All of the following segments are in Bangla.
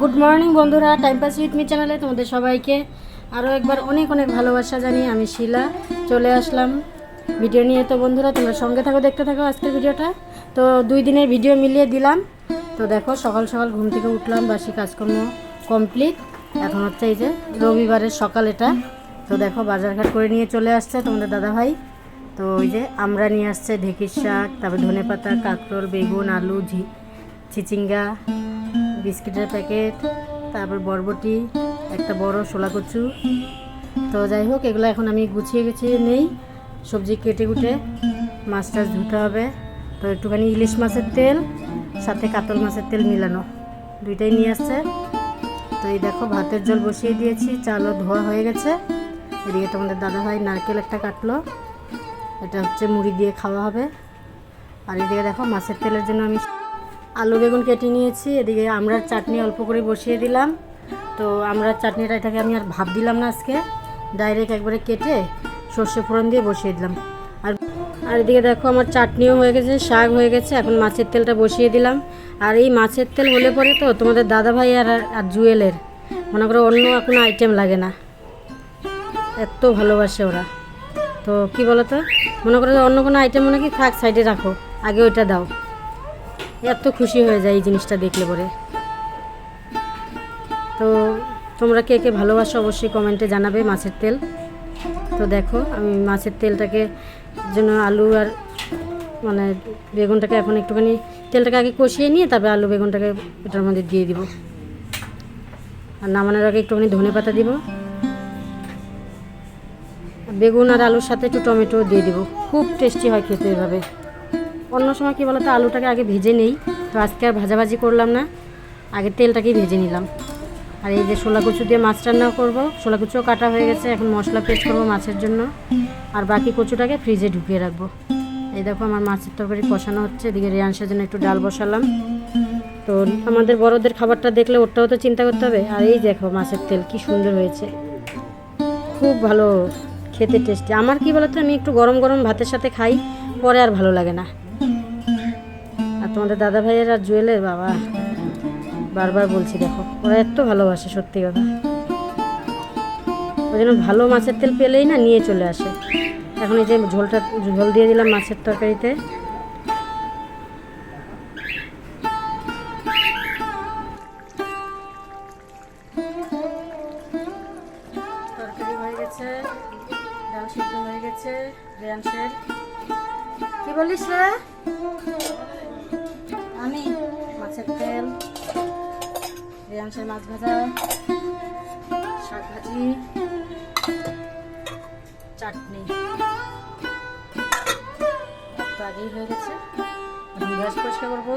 গুড মর্নিং বন্ধুরা। টাইম পাস উইথ মি চ্যানেলে তোমাদের সবাইকে আরও একবার অনেক অনেক ভালোবাসা জানিয়ে আমি শিলা চলে আসলাম। ভিডিও নিয়ে তো বন্ধুরা, তোমরা সঙ্গে থাকো, দেখতে থাকো আজকের ভিডিওটা। তো দুই দিনের ভিডিও মিলিয়ে দিলাম। তো দেখো, সকাল সকাল ঘুম থেকে উঠলাম, বাসি কাজকর্ম কমপ্লিট এখন হচ্ছে এই যে রবিবারের সকাল এটা। তো দেখো, বাজারঘাট করে নিয়ে চলে আসছে তোমাদের দাদাভাই। তো ওই যে আমরা নিয়ে আসছে ঢেঁকির শাক, তারপর ধনে পাতা কাঁকরোল, বেগুন, আলু, ঝি চিচিঙ্গা বিস্কিটের প্যাকেট, তারপর বরবটি, একটা বড় শোলা কচু। তো যাই হোক, এগুলো এখন আমি গুছিয়ে গুছিয়ে নেই। সবজি কেটে কুটে মাছ টাছ ধুতে হবে। তো একটুখানি ইলিশ মাছের তেল, সাথে কাতল মাছের তেল মিলানো। দুইটাই নিয়ে আসছে। তো এই দেখো, ভাতের জল বসিয়ে দিয়েছি, চালও ধোয়া হয়ে গেছে। এদিকে তোমাদের দাদাভাই নারকেল একটা কাটলো। এটা হচ্ছে মুড়ি দিয়ে খাওয়া হবে। আর এদিকে দেখো, মাছের তেলের জন্য আমি আলু বেগুন কেটে নিয়েছি, এদিকে আমড়ার চাটনি অল্প করে বসিয়ে দিলাম। তো আমড়ার চাটনিটা এটাকে আমি আর ভাব দিলাম না আজকে, ডাইরেক্ট একবারে কেটে সর্ষে ফোড়ন দিয়ে বসিয়ে দিলাম। আর আর এদিকে দেখো আমার চাটনিও হয়ে গেছে, শাক হয়ে গেছে, এখন মাছের তেলটা বসিয়ে দিলাম। আর এই মাছের তেল হলে পরে তো তোমাদের দাদাভাই আর আর জুয়েলের, মনে করো অন্য কোনো আইটেম লাগে না। এত ভালোবাসে ওরা। তো কি বলো তো মনে করো অন্য কোনো আইটেম মনে কি থাক সাইডে রাখো, আগে ওইটা দাও। এত খুশি হয়ে যায় এই জিনিসটা দেখলে পরে। তো তোমরা কে কে ভালোবাসো অবশ্যই কমেন্টে জানাবে মাছের তেল। তো দেখো, আমি মাছের তেলটাকে জন্য আলু আর মানে বেগুনটাকে এখন একটুখানি তেলটাকে আগে কষিয়ে নিয়ে তারপরে আলু বেগুনটাকে এটার মধ্যে দিয়ে দিব। আর নামানোর আগে একটুখানি ধনে পাতা দিব। বেগুন আর আলুর সাথে একটু টমেটো দিয়ে দিব। খুব টেস্টি হয় খেতে এভাবে। অন্য সময় কী বলতো, আলুটাকে আগে ভেজে নেই। তো আজকে আর ভাজাভাজি করলাম না। আগে তেলটাকেই ভেজে নিলাম। আর এই যে শোলা কুচু দিয়ে মাছ রান্না করব। শোলা কুচুও কাটা হয়ে গেছে, এখন মশলা পেস্ট করব মাছের জন্য। আর বাকি কচুটাকে ফ্রিজে ঢুকিয়ে রাখব। এই দেখো আমার মাছের তরকারি কষানো হচ্ছে, এদিকে রেয়াংশের জন্য একটু ডাল বসালাম। তো আমাদের বড়দের খাবারটা দেখলে ওটাও তো চিন্তা করতে হবে। আর এই দেখো মাছের তেল, কি সুন্দর হয়েছে। খুব ভালো খেতে টেস্টি। আমার কি বলতো, আমি একটু গরম গরম ভাতের সাথে খাই, পরে আর ভালো লাগে না। তোমাদের দাদা ভাইয়ের আর জুয়েলের বাবা, বারবার বলছি, দেখো, ওরা এত ভালোবাসে, সত্যি কথা। ওই জন্য ভালো মাছের তেল পেলেই না নিয়ে চলে আসে। এখন এই যে ঝোলটা, ঝোল দিয়ে দিলাম মাছের তরকারিতে। তরকারি হয়ে গেছে কি বলিস রে? মাছের তেল রেয়াংশের মাছ ভাজা, শাক ভাজি, চাটনি। তো হয়ে গেছে। এখন গ্যাস পরিষ্কার করব।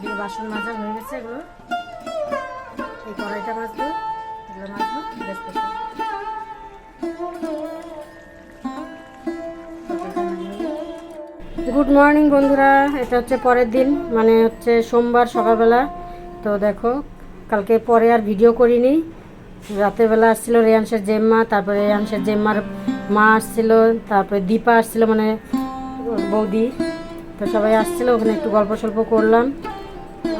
দিয়ে বাসন মাজা হয়ে গেছে এগুলো। এই কড়াইটা মাজবো, এগুলো মাজবো, গ্যাস পরিষ্কার গুড মর্নিং বন্ধুরা, এটা হচ্ছে পরের দিন মানে হচ্ছে সোমবার সকালবেলা। তো দেখো, কালকে পরে আর ভিডিও করিনি। রাতের বেলা আসছিল রেয়াংশের জেম্মা, তারপরে রেয়াংশের জেম্মার মা আসছিল, তারপরে দীপা আসছিল মানে বৌদি। তো সবাই আসছিল, ওখানে একটু গল্প সল্প করলাম।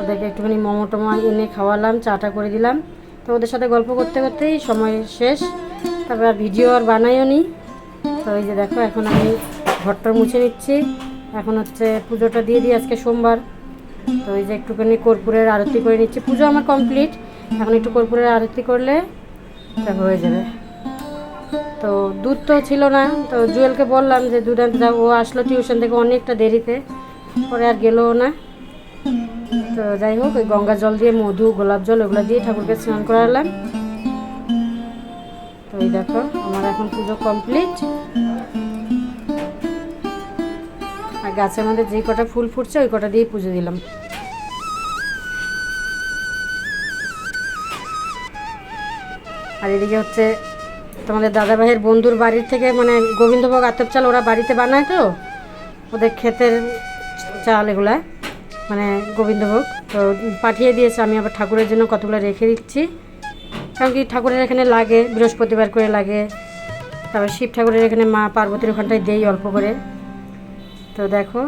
ওদেরকে একটুখানি মোমো টোমো এনে খাওয়ালাম, চাটা করে দিলাম। তো ওদের সাথে গল্প করতে করতেই সময় শেষ। তারপর ভিডিও আর বানাইও নি। তো এই যে দেখো, এখন আমি ঘরটা মুছে নিচ্ছি। এখন হচ্ছে পুজোটা দিয়ে দিই আজকে সোমবার। তো এই যে একটুখানি কর্পূরের আরতি করে নিচ্ছি। পুজো আমার কমপ্লিট। এখন একটু কর্পূরের আরতি করলে তারপর হয়ে যাবে। তো দুধ তো ছিল না। তো জুয়েলকে বললাম যে, দুধ আনতে ও আসলো টিউশন থেকে অনেকটা দেরিতে। পরে আর গেলও না। তো যাই হোক, ওই গঙ্গা জল দিয়ে মধু, গোলাপ জল, ওগুলো দিয়ে ঠাকুরকে স্নান করালাম। তো এই দেখো, আমার এখন পুজো কমপ্লিট। গাছের মধ্যে যে কটা ফুল ফুটছে, ওই কটা দিয়ে পুজো দিলাম। আর এদিকে হচ্ছে তোমাদের দাদা ভাইয়ের বন্ধুর বাড়ির থেকে মানে গোবিন্দভোগ আতপ চাল ওরা বাড়িতে বানায় তো, ওদের ক্ষেতের চাল এগুলা মানে গোবিন্দভোগ। তো পাঠিয়ে দিয়েছে, আমি আবার ঠাকুরের জন্য কতগুলো রেখে দিচ্ছি। কারণ কি ঠাকুরের এখানে লাগে, বৃহস্পতিবার করে লাগে। তারপর শিব ঠাকুরের এখানে মা পার্বতীর ওখানটায় দেই অল্প করে। তো দেখো,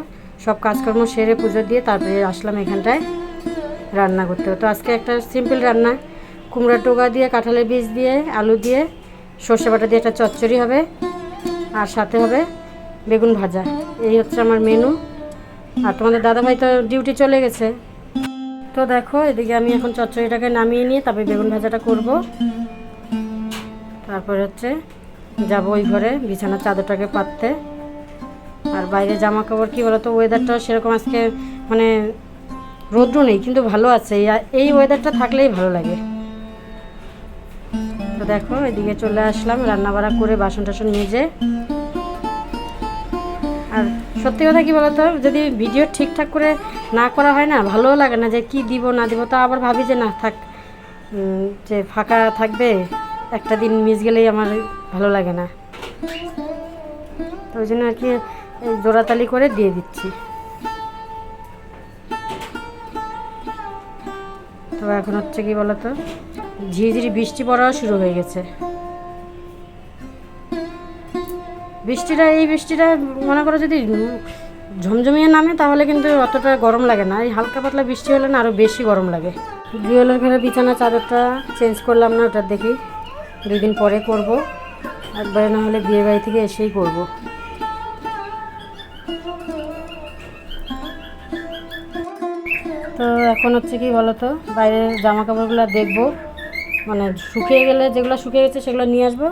সব কাজকর্ম সেরে পুজো দিয়ে তারপরে আসলাম এখানটায় রান্না করতে। তো আজকে একটা সিম্পল রান্না। কুমড়া টোকা দিয়ে, কাঁঠালের বীজ দিয়ে, আলু দিয়ে, সর্ষে বাটা দিয়ে একটা চচ্চড়ি হবে, আর সাথে হবে বেগুন ভাজা। এই হচ্ছে আমার মেনু আর তোমাদের দাদাভাই তো ডিউটি চলে গেছে। তো দেখো, এদিকে আমি এখন চচ্চড়িটাকে নামিয়ে নিয়ে তারপরে বেগুন ভাজাটা করব। তারপর হচ্ছে যাব ওই ঘরে বিছানার চাদরটাকে পাততে। আর বাইরে জামা কাপড় কী বলতো ওয়েদারটাও সেরকম আজকে মানে রৌদ্র নেই, কিন্তু ভালো আছে। এই- এই ওয়েদারটা থাকলেই ভালো লাগে। তো দেখো, এদিকে চলে আসলাম রান্না বাড়া করে বাসন টাসন মেজে। আর সত্যি কথা কি বলতো, যদি ভিডিও ঠিকঠাক করে না করা হয় না, ভালোও লাগে না যে কি দিব, না দিব, তো আবার ভাবি যে না, থাক যে ফাঁকা থাকবে, একটা দিন মিস গেলেই আমার ভালো লাগে না। তো ওই জন্য আর কি এই জোড়াতালি করে দিয়ে দিচ্ছি। তো এখন হচ্ছে কি বলতো? ঝিরিঝিরি বৃষ্টি পড়াও শুরু হয়ে গেছে। বৃষ্টিটা, এই বৃষ্টিটা মনে করো যদি ঝমঝমিয়ে নামে তাহলে কিন্তু অতটা গরম লাগে না। এই হালকা পাতলা বৃষ্টি হলে না আরও বেশি গরম লাগে। জুয়েলের ঘরে বিছানা, চাদরটা চেঞ্জ করলাম না, ওটা দেখি। দুই দিন পরে করব। একবারে না হলে বিয়ে বাড়ি থেকে এসেই করব। তো এখন হচ্ছে কি বলতো, বাইরের জামা কাপড়গুলো দেখব। মানে শুকিয়ে গেলে যেগুলো শুকিয়ে গেছে সেগুলো নিয়ে আসব,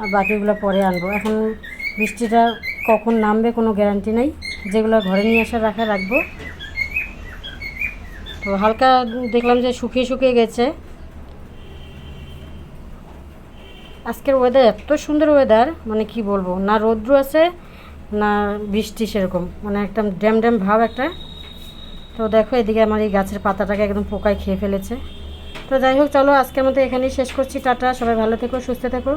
আর বাকিগুলো পরে আনব। এখন বৃষ্টিটা কখন নামবে কোনো গ্যারান্টি নেই। যেগুলো ঘরে নিয়ে আসা রাখা রাখব। তো হালকা দেখলাম যে শুকিয়ে শুকিয়ে গেছে। আজকের ওয়েদার এত সুন্দর ওয়েদার মানে কি বলব, না রৌদ্র আছে, না বৃষ্টি সেরকম। মানে একদম ড্যাম ড্যাম ভাব একটা। তো দেখো এদিকে আমার এই গাছের পাতাটাকে একদম পোকায় খেয়ে ফেলেছে। তো যাই হোক, চলো আজকের মতো এখানেই শেষ করছি। টাটা, সবাই ভালো থেকো, সুস্থ থেকো।